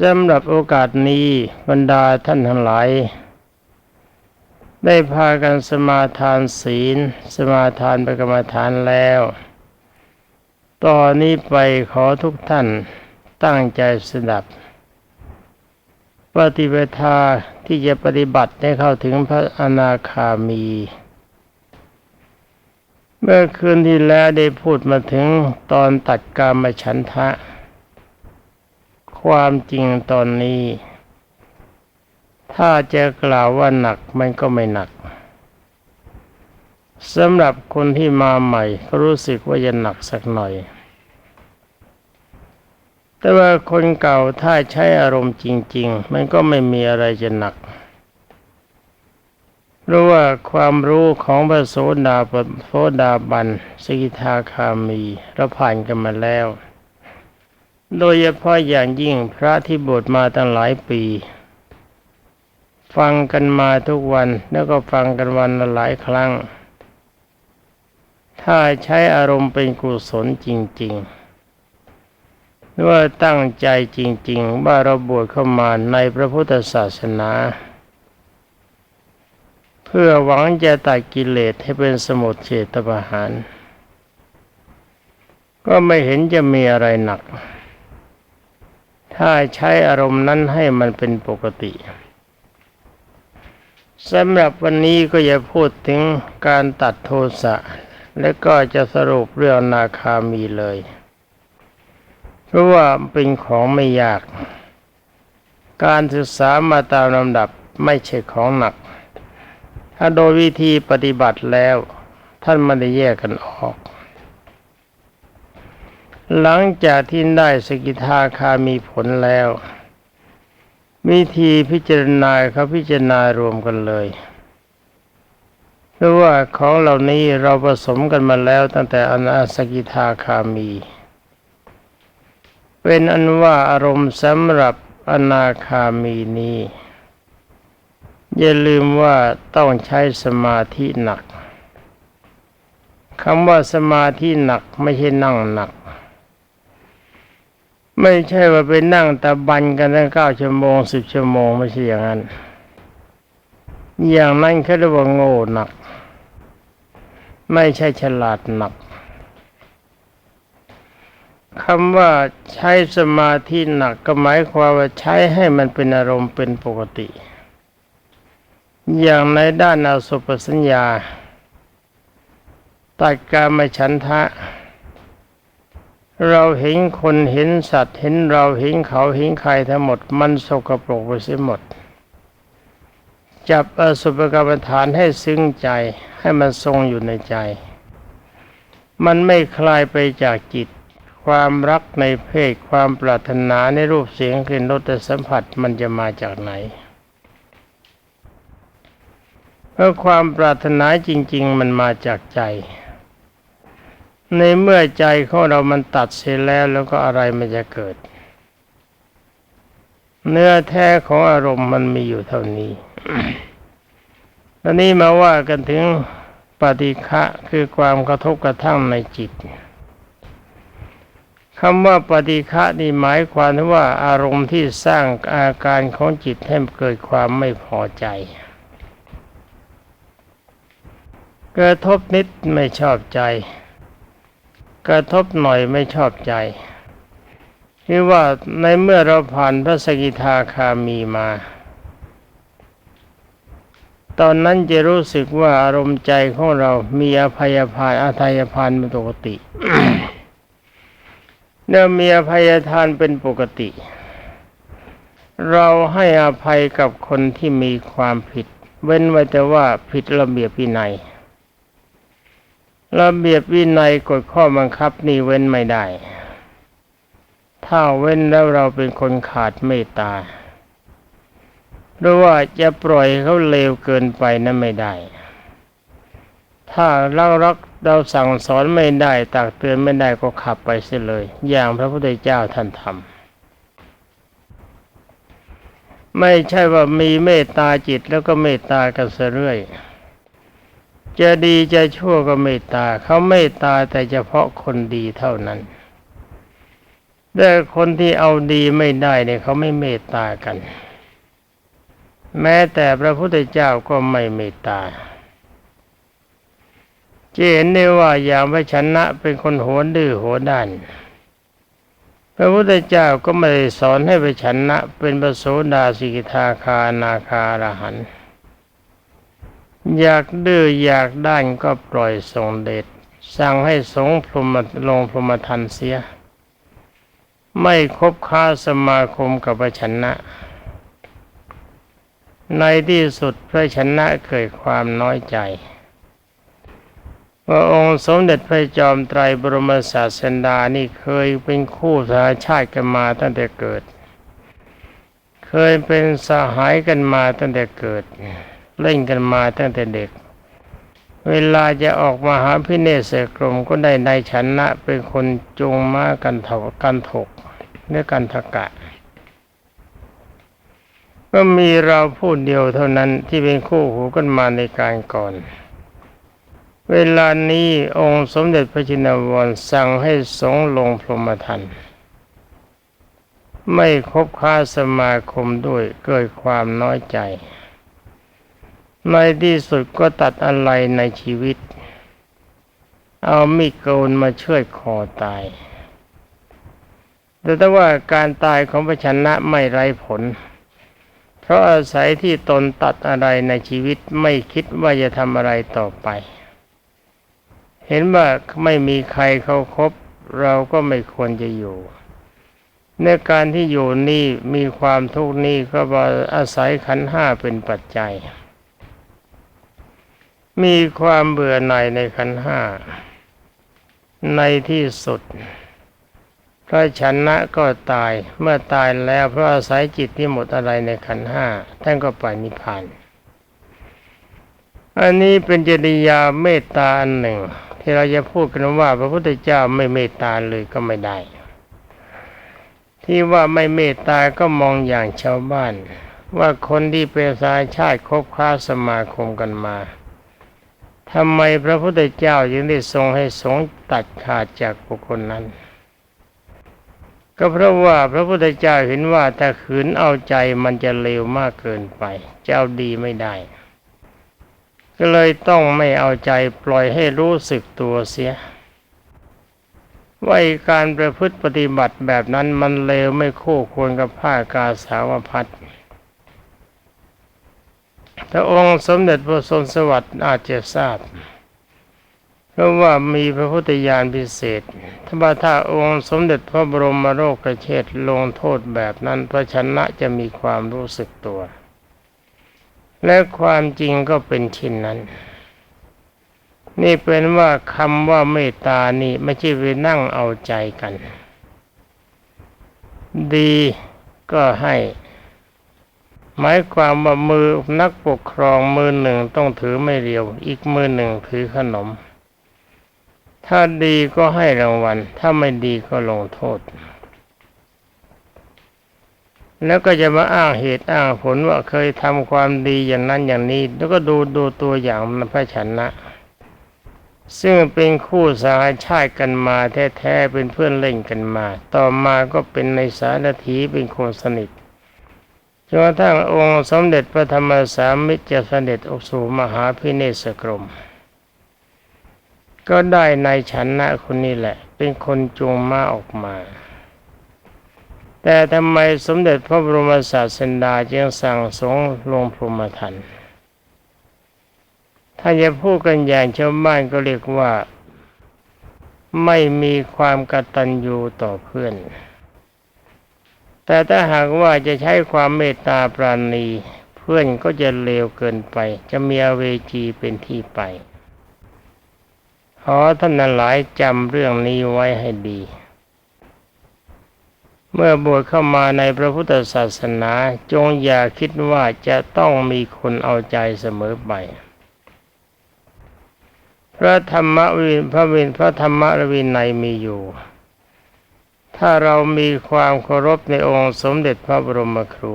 สำหรับโอกาสนี้บรรดาท่านทั้งหลาย ได้พากันสมาทานศีล สมาทานประกรรมฐานแล้ว ตอนนี้ไปขอทุกท่านตั้งใจสดับ ปฏิเวทาที่จะปฏิบัติให้เข้าถึงพระอนาคามี เมื่อคืนที่แล้วได้พูดมาถึงตอนตัดกามฉันทะ ความจริงตอนนี้ ถ้าจะกล่าวว่าหนักมันก็ไม่หนักสำหรับคนที่มาใหม่ก็รู้สึกว่าจะหนักสักหน่อย แต่ว่าคนเก่าถ้าใช้อารมณ์จริง ๆ มันก็ไม่มีอะไรจะหนักเพราะว่าความรู้ของพระโสดาปโสดาบันสกิทาคามีเราผ่านกันมาแล้ว โดยเฉพาะอย่างยิ่งพระที่บวชมาตั้งหลายปี ฟังกันมาทุกวันแล้วก็ฟังกันวันละหลายครั้ง ถ้าใช้อารมณ์เป็นกุศลจริงๆหรือว่าตั้งใจจริง ๆ ว่าเราบวชเข้ามาในพระพุทธศาสนา เพื่อหวังจะตัดกิเลสให้เป็นสมุทเฉตประหาร ก็ไม่เห็นจะมีอะไรหนัก ถ้าใช้อารมณ์นั้นให้มันเป็นปกติสำหรับวันนี้ก็จะพูดถึงการตัดโทสะ และก็จะสรุปเรื่องนาคามีเลย เพราะว่าเป็นของไม่ยาก การศึกษามาตามลำดับไม่ใช่ของหนัก ถ้าโดยวิธีปฏิบัติแล้ว ท่านไม่ได้แยกกันออก หลังจากที่ได้สกิทาคามีผลแล้ว วิธีพิจารณาเขาพิจารณารวมกันเลยเพราะว่าของเหล่านี้เราผสมกันมาแล้วตั้งแต่อนาสกิทาคามี เป็นอันว่าอารมณ์สำหรับอนาคามีนี้อย่าลืมว่าต้องใช้สมาธิหนักคำว่าสมาธิหนักไม่ใช่นั่งหนัก ไม่ใช่ว่าไปนั่งตะบันกันตั้งเก้าชั่วโมงสิบชั่วโมงไม่ใช่อย่างนั้น อย่างนั้นเขาเรียกว่าโง่หนัก ไม่ใช่ฉลาดหนักคำว่าใช้สมาธิหนักก็หมายความว่าใช้ให้มันเป็นอารมณ์เป็นปกติ อย่างในด้านอาสุปสัญญาตัดการมาฉันทะ เราเห็นคนเห็นสัตว์ เห็นเราเห็นเขาเห็นใครทั้งหมด มันสกปรกไปเสียหมด จับอสุภกรรมฐานให้ซึ้งใจให้มันทรงอยู่ในใจ มันไม่คลายไปจากจิต ความรักในเพศความปรารถนาในรูปเสียงกลิ่นรสสัมผัสมันจะมาจากไหนเพราะความปรารถนาจริง ๆ มันมาจากใจ ในเมื่อใจของเรามันตัดเสียแล้วแล้วก็อะไรมันจะเกิด เนื้อแท้ของอารมณ์มันมีอยู่เท่านี้ตอนนี้มาว่ากันถึงปฏิฆะคือความกระทบกระทั่งในจิตคำว่าปฏิฆะนี่หมายความว่าอารมณ์ที่สร้างอาการของจิตให้เกิดความไม่พอใจกระทบนิดไม่ชอบใจ กระทบหน่อยไม่ชอบใจคือว่าในเมื่อเราผ่านพระสกิทาคามีมา ตอนนั้นจะรู้สึกว่าอารมณ์ใจของเรามีอภัยพานอาทัยพานเป็นปกติเนื่อมีอภัยทานเป็นปกติ เราให้อภัยกับคนที่มีความผิด เว้นไว้แต่ว่าผิดระเบียบวินัย ระเบียบวินัยกฎข้อบังคับนี่เว้นไม่ได้ ถ้าเว้นแล้วเราเป็นคนขาดเมตตาหรือว่าจะปล่อยเขาเลวเกินไปนั้นไม่ได้ ถ้าเรารักเราสั่งสอนไม่ได้ตักเตือนไม่ได้ก็ขับไปเสียเลย อย่างพระพุทธเจ้าท่านทำไม่ใช่ว่ามีเมตตาจิตแล้วก็เมตตากันเสเรื่อย จะดีจะชั่วก็เมตตาเขาเมตตาแต่เฉพาะคนดีเท่านั้น แต่คนที่เอาดีไม่ได้เนี่ยเขาไม่เมตตากัน แม้แต่พระพุทธเจ้าก็ไม่เมตตาจะเห็นได้ว่าอย่างพระชนะเป็นคนโหนดื้อโหด้าน พระพุทธเจ้าก็ไม่ได้สอนให้ไปชนะเป็นประโสดาสิกทาคานาคารหันต์ อยากดื้ออยากด้านก็ปล่อยทรงเดชสั่งให้สงพรมลงพรหมทันเสีย ไม่คบค้าสมาคมกับพระชนะ ในที่สุดพระชนะเกิดความน้อยใจว่าองค์สมเด็จพระจอมไตรบรมศาสดานี่เคยเป็นคู่สหชาติกันมาตั้งแต่เกิด เคยเป็นสหายกันมาตั้งแต่เกิด เล่นกันมาตั้งแต่เด็ก เวลาจะออกมาหาพิเนศกรมก็ได้ในชนะเป็นคนจูงม้ากันถกกันถกเนื้อกันทกะ ก็มีเราผู้เดียวเท่านั้นที่เป็นคู่หูกันมาในการก่อนเวลานี้องค์สมเด็จพระจินวรสั่งให้สงลงพรหมทันไม่คบค้าสมาคมด้วยเกิดความน้อยใจ ในที่สุดก็ตัดอะไรในชีวิต เอามีดโกนมาช่วยคอตาย แต่ถ้าว่าการตายของพระชนะไม่ไร้ผล เพราะอาศัยที่ตนตัดอะไรในชีวิตไม่คิดว่าจะทำอะไรต่อไป เห็นว่าไม่มีใครเขาครบเราก็ไม่ควรจะอยู่ในการที่อยู่นี่มีความทุกข์นี่ก็อาศัยขันห้าเป็นปัจจัย มีความเบื่อหน่ายในขันห้า ในที่สุด พระชนะก็ตายเมื่อตายแล้วเพราะอาศัยจิตที่หมดอะไรในขันห้าท่านก็ไปนิพพานอันนี้เป็นจริยาเมตตาอันหนึ่ง ที่เราจะพูดกันว่า พระพุทธเจ้าไม่เมตตาเลยก็ไม่ได้ ที่ว่าไม่เมตตาก็มองอย่างชาวบ้าน ว่าคนที่เป็นสายชาติคบค้าสมาคมกันมา ทำไมพระพุทธเจ้าจึงได้ทรงให้สงตัดขาดจากบุคคลนั้น ก็เพราะว่าพระพุทธเจ้าเห็นว่าถ้าขืนเอาใจมันจะเลวมากเกินไปเจ้าดีไม่ได้ ก็เลยต้องไม่เอาใจปล่อยให้รู้สึกตัวเสียว่าการประพฤติปฏิบัติแบบนั้นมันเลวไม่คู่ควรกับผ้ากาสาวพัด พระองค์สมเด็จพระทรสวัสดิ์อาจจะทราบ เพราะว่ามีพระพุทธญาณพิเศษถ้าว่าถ้าองค์สมเด็จพระบรมโลกเชษลงโทษแบบนั้นพระชนะจะมีความรู้สึกตัว และความจริงก็เป็นชินนั้นนี่เป็นว่าคำว่าเมตตานี่ไม่ใช่ไปนั่งเอาใจกัน ดีก็ให้ หมายความว่ามือนักปกครองมือหนึ่งต้องถือไม่เรียว อีกมือหนึ่งถือขนม ถ้าดีก็ให้รางวัล ถ้าไม่ดีก็ลงโทษ แล้วก็จะมาอ้างเหตุอ้างผลว่าเคยทำความดีอย่างนั้นอย่างนี้ แล้วก็ดูดูตัวอย่างพระชนะ ซึ่งเป็นคู่สหายชาติกันมาแท้ๆเป็นเพื่อนเล่นกันมา ต่อมาก็เป็นในสารถีเป็นคนสนิท จนกระทั่งองค์สมเด็จพระธรรมสามิตรจเสด็จออกสู่มหาพิเนศกรม ก็ได้ในฉันนะคนนี้แหละ เป็นคนจูงม้าออกมา แต่ทำไมสมเด็จพระบรมศาสดาจึงสั่งสงลงพรหมทันถ้าจะพูดกันอย่างชาวบ้านก็เรียกว่าไม่มีความกตัญญูต่อเพื่อน แต่ถ้าหากว่าจะใช้ความเมตตาปราณี เพื่อนก็จะเลวเกินไป จะมีอเวจีเป็นที่ไปขอท่านหลายจำเรื่องนี้ไว้ให้ดี เมื่อบวชเข้ามาในพระพุทธศาสนาจงอย่าคิดว่าจะต้องมีคนเอาใจเสมอไปพระธรรมวินพระวินพระธรรมวินัยมีอยู่ ถ้าเรามีความเคารพในองค์สมเด็จพระบรมครู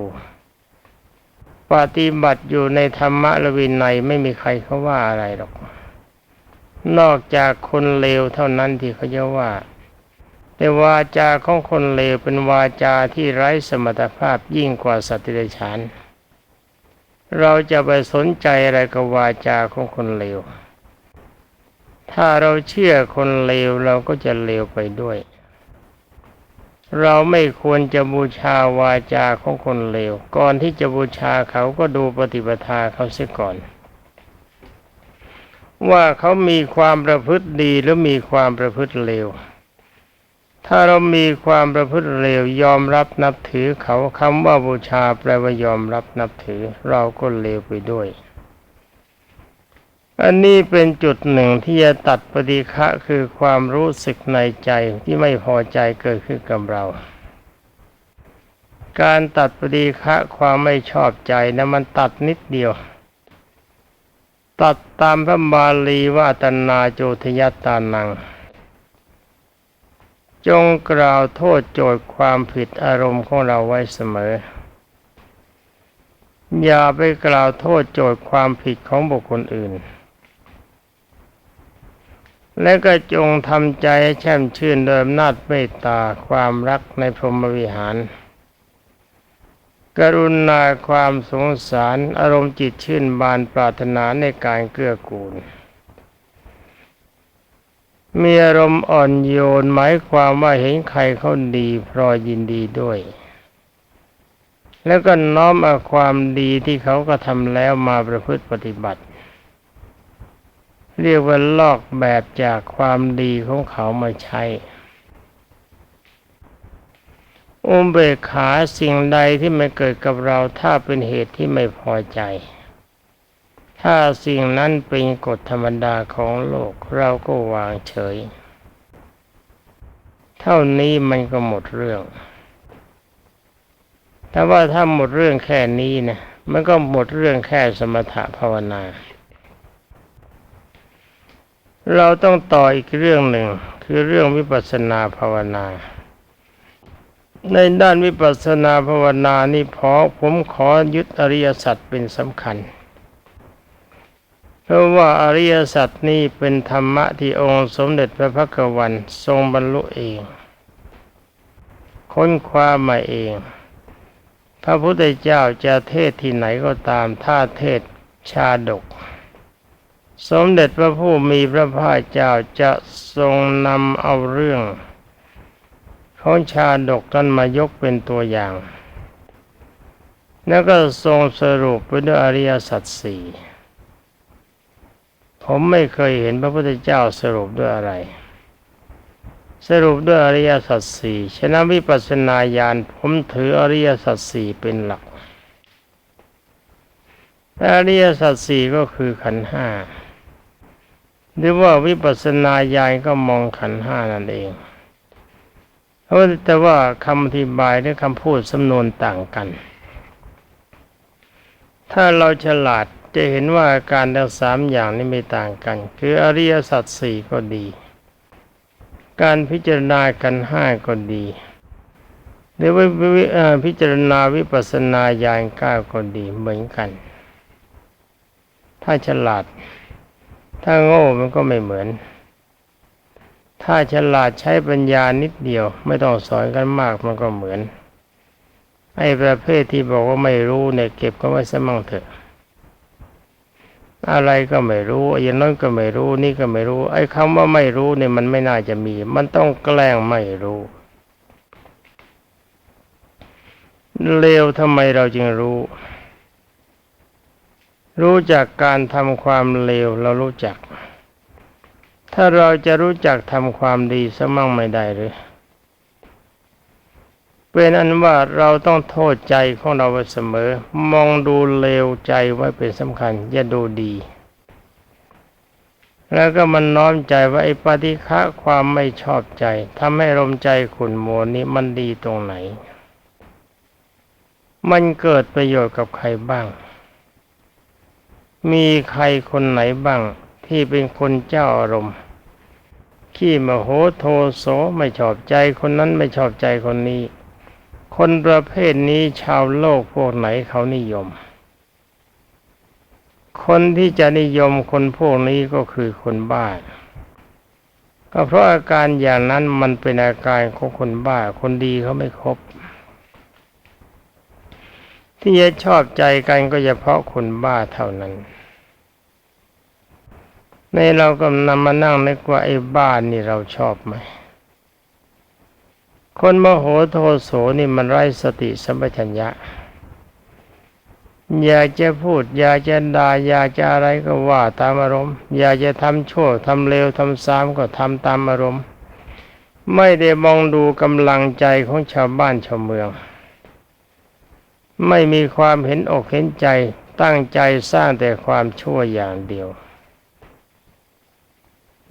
ปฏิบัติอยู่ในธรรมะละวินัยไม่มีใครเขาว่าอะไรหรอก นอกจากคนเลวเท่านั้นที่เขาจะว่า แต่วาจาของคนเลวเป็นวาจาที่ไร้สมรรถภาพยิ่งกว่าสัตว์เดรัจฉานเราจะไปสนใจอะไรกับวาจาของคนเลว ถ้าเราเชื่อคนเลวเราก็จะเลวไปด้วย เราไม่ควรจะบูชาวาจาของคนเลว ก่อนที่จะบูชาเขาก็ดูปฏิปทาเขาเสียก่อน ว่าเขามีความประพฤติดีหรือมีความประพฤติเลว ถ้าเรามีความประพฤติเลวยอมรับนับถือเขาคำว่าบูชาแปลว่ายอมรับนับถือ เราก็เลวไปด้วย อันนี้เป็นจุดหนึ่งที่จะตัดปฏิฆะคือความรู้สึกในใจที่ไม่พอใจเกิดขึ้นกับเรา การตัดปฏิฆะความไม่ชอบใจนะมันตัดนิดเดียว ตัดตามพระบาลีว่าตนาโจทยตานัง จงกล่าวโทษโจทย์ความผิดอารมณ์ของเราไว้เสมออย่าไปกล่าวโทษโจทย์ความผิดของบุคคลอื่น และก็จงทำใจให้แช่มชื่นโดยอำนาจเมตตาความรักในพรหมวิหาร กรุณาความสงสารอารมณ์จิตชื่นบานปรารถนาในการเกื้อกูล มีอารมณ์อ่อนโยนหมายความว่าเห็นใครเขาดีพรอยยินดีด้วย แล้วก็น้อมเอาความดีที่เขาก็ทำแล้วมาประพฤติปฏิบัติ เรียกว่าลอกแบบจากความดีของเขามาใช้อุเบกขาสิ่งใดที่ไม่เกิดกับเราถ้าเป็นเหตุที่ไม่พอใจ ถ้าสิ่งนั้นเป็นกฎธรรมดาของโลกเราก็วางเฉย เท่านี้มันก็หมดเรื่อง แต่ว่าถ้าหมดเรื่องแค่นี้นะมันก็หมดเรื่องแค่สมถะภาวนา เราต้องต่ออีกเรื่องหนึ่ง คือเรื่องวิปัสสนาภาวนา ในด้านวิปัสสนาภาวนานี่พอผมขอยึดอริยสัจเป็นสำคัญ เพราะว่าอริยสัจนี่เป็นธรรมะที่องค์สมเด็จพระพักวันทรงบรรลุเอง ค้นคว้ามาเอง พระพุทธเจ้าจะเทศที่ไหนก็ตามถ้าเทศชาดก สมเด็จพระผู้มีพระภาคเจ้าจะทรงนำเอาเรื่องของชาดกนั้นมายกเป็นตัวอย่าง แล้วก็ทรงสรุปไปด้วยอริยสัจสี่ผมไม่เคยเห็นพระพุทธเจ้าสรุปด้วยอะไร สรุปด้วยอริยสัจสี่ฉนั้นวิปัสสนาญาณผมถืออริยสัจสี่เป็นหลักอริยสัจสี่ก็คือขันห้า หรือว่าวิปัสสนาญาณก็มองขันห้านั่นเองเพราะแต่ว่าคำอธิบายหรือคำพูดสำนวนต่างกัน ถ้าเราฉลาดจะเห็นว่าอาการทั้งสามอย่างนี้ไม่ต่างกัน คืออริยสัจสี่ก็ดี การพิจารณากันห้าก็ดีหรือว่าพิจารณาวิปัสสนาญาณเก้าก็ดีเหมือนกัน ถ้าฉลาด ถ้าโง่มันก็ไม่เหมือน ถ้าฉลาดใช้ปัญญานิดเดียว ไม่ต้องสอนกันมากมันก็เหมือนไอ้ประเภทที่บอกว่าไม่รู้เนี่ยเก็บก็ไว้ซะมั่งเถอะ อะไรก็ไม่รู้อย่างนั้นก็ไม่รู้นี่ก็ไม่รู้ ไอ้คำว่าไม่รู้เนี่ยมันไม่น่าจะมี มันต้องแกล้งไม่รู้เลวทำไมเราจึงรู้ รู้จากการทำความเลวเรารู้จัก ถ้าเราจะรู้จักทำความดีสมั่งไม่ได้หรือเป็นอันว่าเราต้องโทษใจของเราไว้เสมอ มองดูเลวใจไว้เป็นสำคัญ อย่าดูดี แล้วก็มันน้อมใจว่าไอ้ปฏิฆะความไม่ชอบใจทำให้ลมใจขุ่นมัวนี้มันดีตรงไหน มันเกิดประโยชน์กับใครบ้าง มีใครคนไหนบ้างที่เป็นคนเจ้าอารมณ์ ขี้มโหโทโสไม่ชอบใจคนนั้นไม่ชอบใจคนนี้ คนประเภทนี้ชาวโลกพวกไหนเขานิยม คนที่จะนิยมคนพวกนี้ก็คือคนบ้าก็เพราะอาการอย่างนั้นมันเป็นอาการของคนบ้า คนดีเขาไม่ครบ ที่จะชอบใจกันก็เฉพาะคนบ้าเท่านั้น ในเราก็นำมานั่งนึกว่าไอ้บ้านนี่เราชอบไหม คนโมโหโทโสนี่มันไร้สติสัมปชัญญะ อยากจะพูด อยากจะด่าอยากจะอะไรก็ว่าตามอารมณ์ อยากจะทำชั่วทำเลวทำซ้ำก็ทำตามอารมณ์ ไม่ได้มองดูกำลังใจของชาวบ้านชาวเมือง ไม่มีความเห็นอกเห็นใจตั้งใจสร้างแต่ความชั่วอย่างเดียว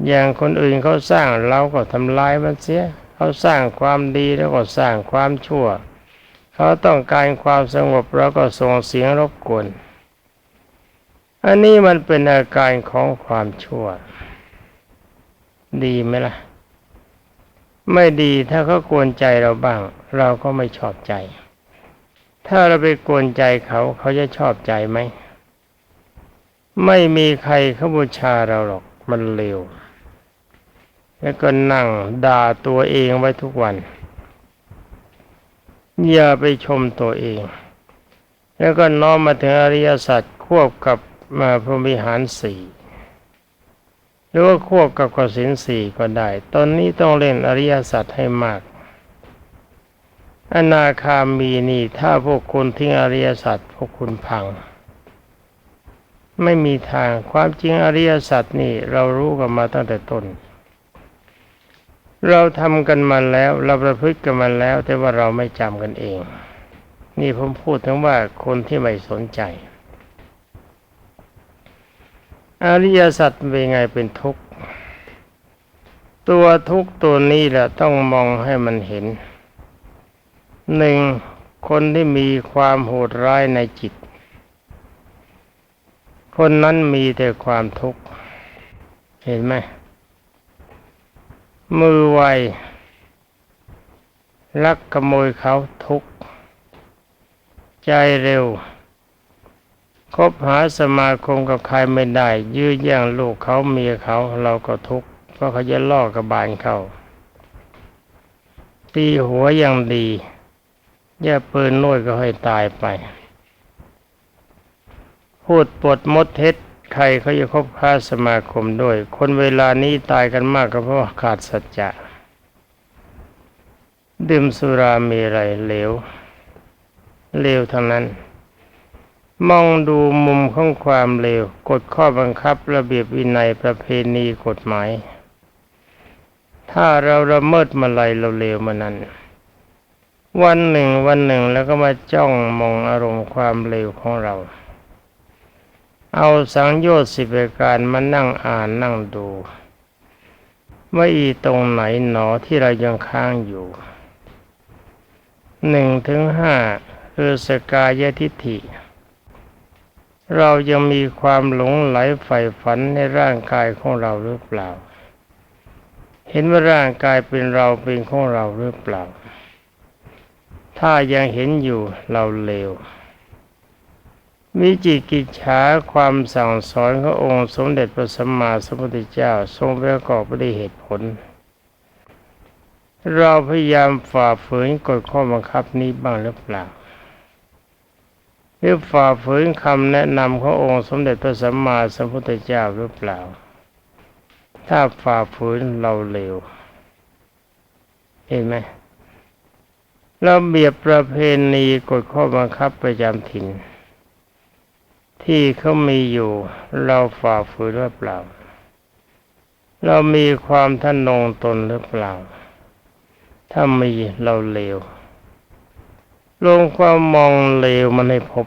อย่างคนอื่นเขาสร้างเราก็ทำลายมันเสีย เขาสร้างความดีแล้วก็สร้างความชั่ว เขาต้องการความสงบเราก็ส่งเสียงรบกวน อันนี้มันเป็นอาการของความชั่ว ดีไหมล่ะ ไม่ดีถ้าเขากวนใจเราบ้าง เราก็ไม่ชอบใจ ถ้าเราไปกวนใจเขาเขาจะชอบใจไหม ไม่มีใครเขาบูชาเราหรอกมันเลว แล้วก็นั่งด่าตัวเองไว้ทุกวัน อย่าไปชมตัวเอง แล้วก็น้อมมาถึงอริยสัจควบกับมาพรหมิหารสี่หรือว่าควบกับกสินสี่ก็ได้ ตอนนี้ต้องเล่นอริยสัจให้มาก อนาคามีนี่ถ้าพวกคุณทิ้งอริยสัจพวกคุณพัง ไม่มีทางความจริงอริยสัจนี่เรารู้กันมาตั้งแต่ต้น เราทำกันมาแล้ว เราประพฤติกันมาแล้ว แต่ว่าเราไม่จำกันเอง นี่ผมพูดถึงว่าคนที่ไม่สนใจ อริยสัจเป็นไงเป็นทุกข์ ตัวทุกข์ตัวนี้แหละต้องมองให้มันเห็นหนึ่งคนที่มีความโหดร้ายในจิต คนนั้นมีแต่ความทุกข์ เห็นไหม มือไวลักขโมยเขาทุกข์ใจเร็ว คบหาสมาคมกับใครไม่ได้ ยื้อแย่งลูกเขาเมียเขาเราก็ทุกข์เพราะเขาจะล่อกระบาลเขาตีหัวอย่างดีอย่าปืนน้อยก็ให้ตายไป พูดปดมดเท็จ ใครเขาจะคบค้าสมาคมด้วย คนเวลานี้ตายกันมากก็เพราะขาดสัจจะดื่มสุรามีไรเหลวเลวทั้งนั้น มองดูมุมของความเลวกฎข้อบังคับระเบียบวินัยประเพณีกฎหมาย ถ้าเราละเมิดมาลัยเราเลวมานั้น วันหนึ่งวันหนึ่งแล้วก็มาจ้องมองอารมณ์ความเลวของเรา เอาสังโยชน์สิบประการมานั่งอ่านนั่งดูว่าอีตรงไหนหนอที่เรายังค้างอยู่หนึ่งถึงห้าคือสกายทิฏฐิ เรายังมีความหลงไหลใฝ่ฝันในร่างกายของเราหรือเปล่า เห็นว่าร่างกายเป็นเราเป็นของเราหรือเปล่า ถ้ายังเห็นอยู่เราเลว วิจิกิจฉาความสั่งสอนขององค์สมเด็จพระสัมมาสัมพุทธเจ้าทรงประกอบไปด้วยเหตุผล เราพยายามฝ่าฝืนกฎข้อบังคับนี้บ้างหรือเปล่าหรือฝ่าฝืนคำแนะนำขององค์สมเด็จพระสัมมาสัมพุทธเจ้าหรือเปล่า ถ้าฝ่าฝืนเราเลวเห็นไหมเราเบียบประเพณีกฎข้อบังคับประจำถิ่น ที่เขามีอยู่ เราฝ่าฝืนหรือเปล่า เรามีความท่านงตนหรือเปล่า ถ้ามีเราเลว ลงความมองเลวมันให้พบ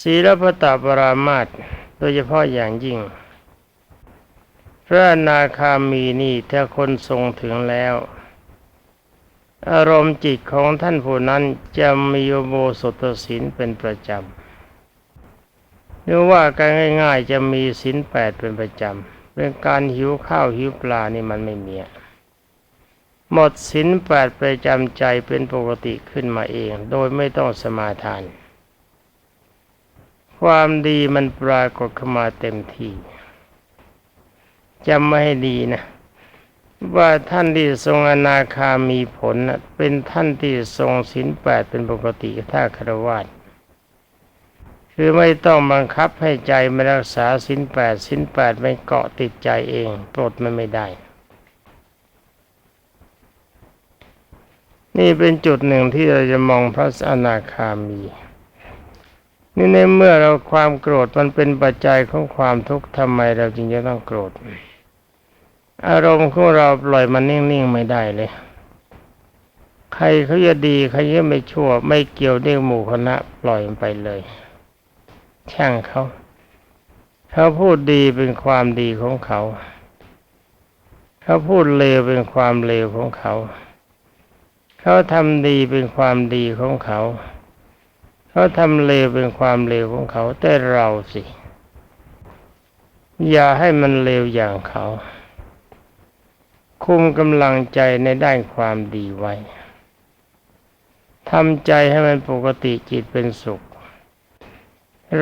ศีลพตาปรามาตโดยเฉพาะอย่างยิ่ง พระนาคามีนี่ถ้าคนทรงถึงแล้ว อารมณ์จิตของท่านผู้นั้นจะมีโโบสถศีลเป็นประจำหรือว่าการง่ายๆจะมีศีลแปดเป็นประจำเป็นการหิวข้าวหิวปลานี่มันไม่มีหมดศีลแปดประจำใจเป็นปกติขึ้นมาเอง โดยไม่ต้องสมาทาน ความดีมันปรากฏขึ้นมาเต็มที่จำไม่ให้ดีนะ ว่าท่านที่ทรงอนาคามีผลเป็นท่านที่ทรงศีลแปดเป็นปกติถ้าคารวะคือไม่ต้องบังคับให้ใจมารักษาศีลแปดศีลแปดไม่เกาะติดใจเองปลดมันไม่ได้ นี่เป็นจุดหนึ่งที่เราจะมองพระอนาคามีนี่ในเมื่อเราความโกรธมันเป็นปัจจัยของความทุกข์ทำไมเราจึงจะต้องโกรธ อารมณ์ของเราปล่อยมันนิ่งๆไม่ได้เลย ใครเขาจะดีใครจะไม่ชั่ว ไม่เกี่ยวเรื่องหมู่คณะปล่อยมันไปเลย ช่างเขาเขาพูดดีเป็นความดีของเขาเขาพูดเลวเป็นความเลวของเขา เขาทำดีเป็นความดีของเขาเขาทำเลวเป็นความเลวของเขา แต่เราสิ อย่าให้มันเลวอย่างเขา คุมกำลังใจในด้านความดีไว้ทำใจให้มันปกติจิตเป็นสุข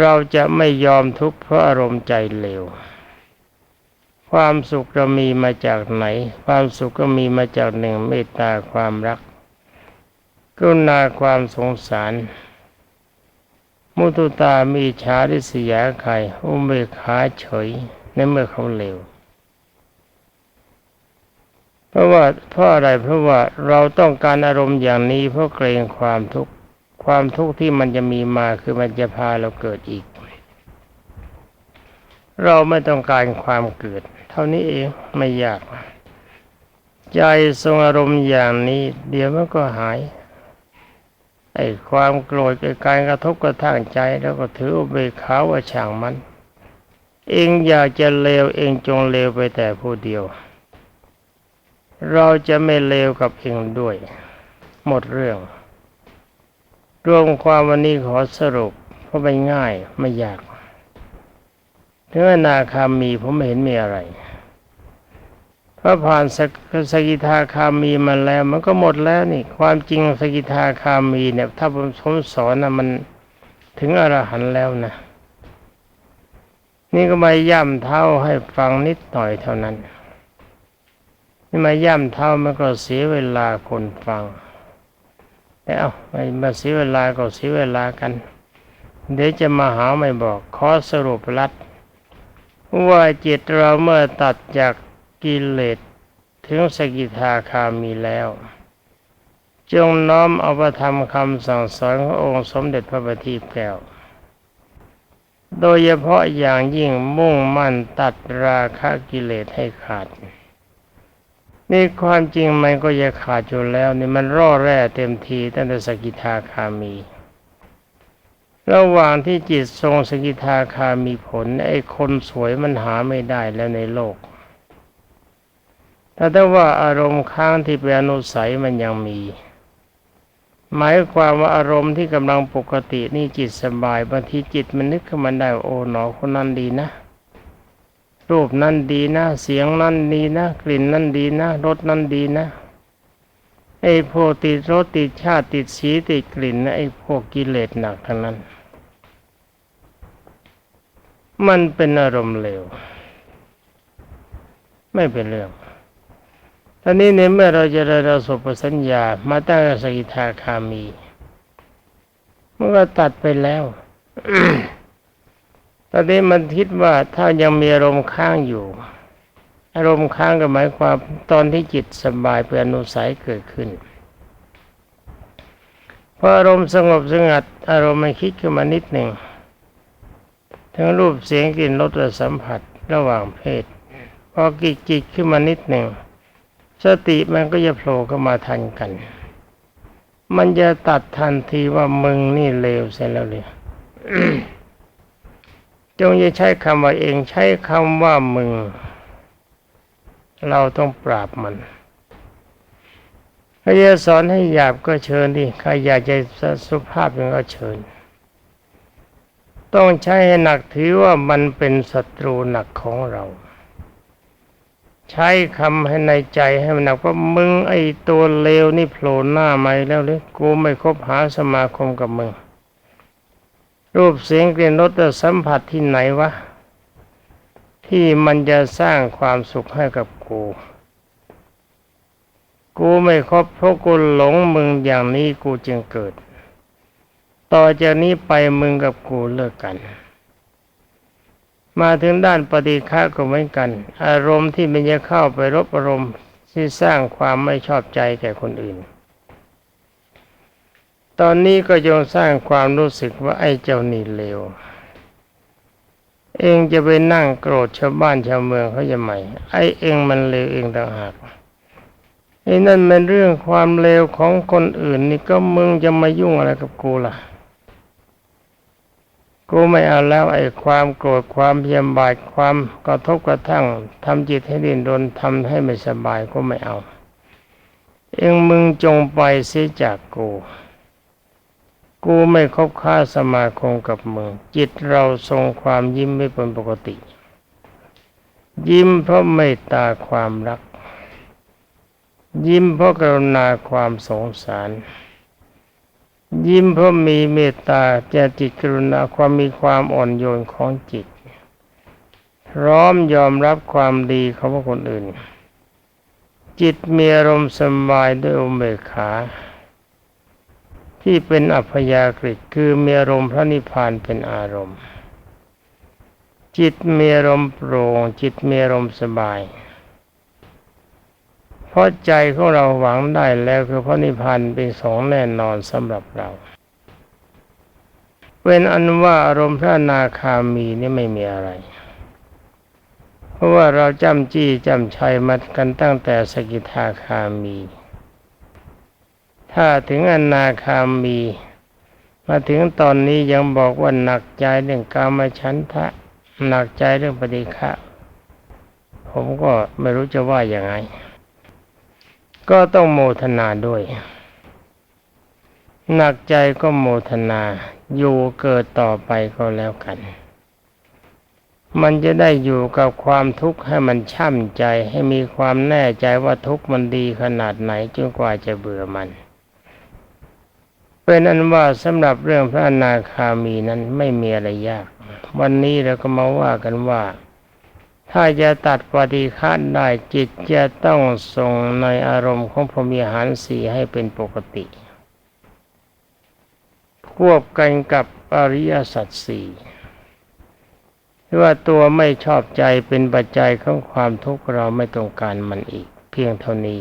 เราจะไม่ยอมทุกข์เพราะอารมณ์ใจเลวความสุขเรามีมาจากไหน ความสุขก็มีมาจากหนึ่งเมตตาความรักกุณาความสงสาร มุตุตามีชาดิสยาไข่อุเบกขาเฉยในเมื่อเขาเลว ราะว่าเพราะอะไรเพราะว่าเราต้องการอารมณ์อย่างนี้เพราะเกรงความทุกข์ความทุกข์ที่มันจะมีมาคือมันจะพาเราเกิดอีก เราไม่ต้องการความเกิด เท่านี้เองไม่ยาก ใจทรงอารมณ์อย่างนี้ เดี๋ยวมันก็หายไอ้ความโกรธไอ้การกระทบกระทั่งใจแล้วก็ถืออุเบกขาว่าช่างมัน เองอยากจะเลวเองจงเลวไปแต่ผู้เดียว เราจะไม่เลวกับเองด้วย หมดเรื่อง รวมความวันนี้ขอสรุป เพราะไม่ง่ายไม่ยากถึงอนาคามีผมไม่เห็นมีอะไรพระผ่านสกสกิทาคามีมาแล้ว มันก็หมดแล้วนี่ ความจริงสกิทาคามีเนี่ยถ้าผมสอนนะมันถึงอรหันต์แล้วนะ นี่ก็มาย่ำเท้าให้ฟังนิดหน่อยเท่านั้น นี่มาย่ำเท้ามันก็เสียเวลาคนฟังแต่เอาไม่มาเสียเวลาก็เสียเวลากัน เดี๋ยวจะมาหาไม่บอกขอสรุปรัดว่าจิตเราเมื่อตัดจากกิเลสถึงสกิทาคามีแล้ว จงน้อมเอาประธรรมคำสั่งสอนขององค์สมเด็จพระบัณฑิตแก้ว โดยเฉพาะอย่างยิ่งมุ่งมั่นตัดราคะกิเลสให้ขาด นี่ความจริงมันก็จะขาดอยู่แล้วนี่มันร่อแร่เต็มทีตั้งแต่สกิทาคามี ระหว่างที่จิตทรงสกิทาคามีผล ไอ้คนสวยมันหาไม่ได้แล้วในโลก แต่ถ้าว่าอารมณ์ค้างที่เป็นอนุสัยมันยังมี หมายความว่าอารมณ์ที่กำลังปกตินี่จิตสบายบางทีจิตมันนึกขึ้นมาได้โอ้หนอคนนั้นดีนะ รูปนั้นดีนะ เสียงนั้นดีนะ กลิ่นนั้นดีนะรสนั้นดีนะไอ้พวกติดรสติดชาติติดสีติดกลิ่นนะไอ้พวกกิเลสหนักทั้งนั้น มันเป็นอารมณ์เลวไม่เป็นเรื่องตอนนี้ในเมื่อเราจะได้เราสบสัญญา มาตั้งสกิทาคามีมันก็ตัดไปแล้ว ตอนนี้มันคิดว่าถ้ายังมีอารมณ์ค้างอยู่ อารมณ์ค้างก็หมายความตอนที่จิตสบายเป็นอนุสัยเกิดขึ้นพออารมณ์สงบสงัด อารมณ์มันคิดขึ้นมานิดหนึ่งทั้งรูปเสียงกลิ่นรสและสัมผัสระหว่างเพศพอกิจจิตขึ้นมานิดหนึ่งสติมันก็จะโผล่เข้ามาทันกัน มันจะตัดทันทีว่ามึงนี่เลวเสียแล้วเลย จงอย่าใช้คำว่าเองใช้คำว่ามึง เราต้องปราบมันใครจะสอนให้หยาบก็เชิญดิใครอยากจะสุภาพยังก็เชิญ ต้องใช้ให้หนักถือว่ามันเป็นศัตรูหนักของเรา ใช้คำให้ในใจให้มันหนักว่ามึงไอ้ตัวเลวนี่โผล่หน้ามาแล้วเลยกูไม่คบหาสมาคมกับมึง รูปเสียงกลิ่นรสสัมผัสที่ไหนวะ ที่มันจะสร้างความสุขให้กับกู กูไม่ครบเพราะกูหลงมึงอย่างนี้กูจึงเกิด ต่อจากนี้ไปมึงกับกูเลิกกัน มาถึงด้านปฏิฆะก็เหมือนกัน อารมณ์ที่มันจะเข้าไปรบอารมณ์ที่สร้างความไม่ชอบใจแก่คนอื่น ตอนนี้ก็จงสร้างความรู้สึกว่าไอ้เจ้านี่เลว เองจะไปนั่งโกรธชาวบ้านชาวเมืองเขาจะไหมไอ้เองมันเลวเองต่างหากไอ้นั่นเป็นเรื่องความเลวของคนอื่น นี่ก็มึงจะมายุ่งอะไรกับกูล่ะ กูไม่เอาแล้วไอ้ความโกรธความเพียมบาดความกระทบกระทั่งทำจิตให้ดิ้นรนทำให้ไม่สบายก็ไม่เอา เองมึงจงไปเสียจากกู กูไม่คบค้าสมาคมกับมึงจิตเราทรงความยิ้มไม่เป็นปกติ ยิ้มเพราะเมตตาความรัก ยิ้มเพราะกรุณาความสงสาร ยิ้มเพราะมีเมตตาเจตจิตกรุณาความมีความอ่อนโยนของจิต พร้อมยอมรับความดีของคนอื่น จิตมีอารมณ์สบายด้วยอุเบกขา ที่เป็นอัพยากฤิคือมีอารมณ์พระนิพพานเป็นอารมณ์ จิตมีอารมณ์โปร่งจิตมีอารมณ์สบาย เพราะใจของเราหวังได้แล้วคือพระนิพพานเป็นสองแน่นอนสำหรับเราเป็นอันว่าอารมณ์พระนาคามีนี่ไม่มีอะไร เพราะว่าเราจำจี้จำชัยมากันตั้งแต่สกิทาคามี ถ้าถึงอนาคามี มาถึงตอนนี้ยังบอกว่าหนักใจเรื่องกามฉันทะ หนักใจเรื่องปฏิฆะผมก็ไม่รู้จะว่าอย่างไง ก็ต้องโมทนาด้วย หนักใจก็โมทนาอยู่เกิดต่อไปก็แล้วกัน มันจะได้อยู่กับความทุกข์ให้มันช่ำใจให้มีความแน่ใจว่าทุกข์มันดีขนาดไหนจนกว่าจะเบื่อมัน เป็นอันว่าสำหรับเรื่องพระอนาคามีนั้นไม่มีอะไรยาก วันนี้เราก็มาว่ากันว่า ถ้าจะตัดปฏิฆาได้จิตจะต้องทรงในอารมณ์ของพรมีหารสีให้เป็นปกติ ควบกันกับอริยสัจสี่ว่าตัวไม่ชอบใจเป็นปัจจัยของความทุกข์เราไม่ต้องการมันอีก เพียงเท่านี้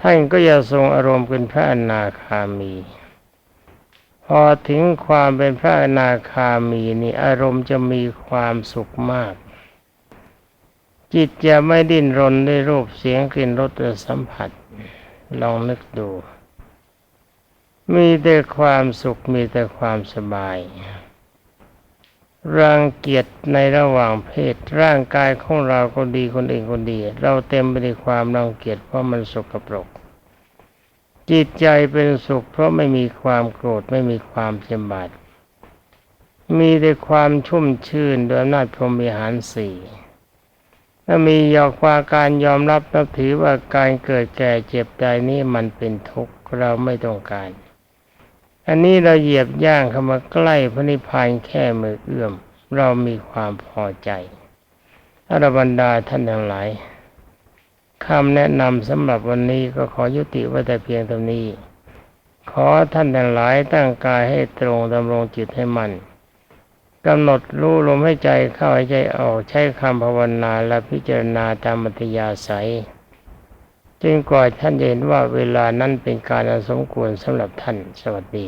ท่านก็จะทรงอารมณ์เป็นพระอนาคามี พอถึงความเป็นพระอนาคามีนี่อารมณ์จะมีความสุขมาก จิตจะไม่ดิ้นรนด้วยรูปเสียงกลิ่นรสและสัมผัส ลองนึกดู มีแต่ความสุขมีแต่ความสบาย รังเกียจในระหว่างเพศร่างกายของเราก็ดีคนอื่นคนดี เราเต็มไปด้วยความรังเกียจเพราะมันสกปรก จิตใจเป็นสุข เพราะไม่มีความโกรธไม่มีความเจ็บบาดมีแต่ความชุ่มชื่นโดยอำนาจพรหมีหารสี่ถ้ามียอความการยอมรับนับถือว่าการเกิดแก่เจ็บตายนี้มันเป็นทุกข์เราไม่ต้องการ อันนี้เราเหยียบย่างเข้ามาใกล้พระนิพพานแค่มือเอื้อม เรามีความพอใจอรบรรดาท่านทั้งหลายคำแนะนำสำหรับวันนี้ก็ขอยุติไว้แต่เพียงเท่านี้ ขอท่านทั้งหลายตั้งกายให้ตรงดำรงจิตให้มัน่นกำหนดรู้ลมให้ใจเข้าให้ใจออกใช้คำภาวนาและพิจารณาตามมัธยาศัย จึงกว่าท่านเห็นว่าเวลานั้นเป็นการอันสมควรสำหรับท่านสวัสดี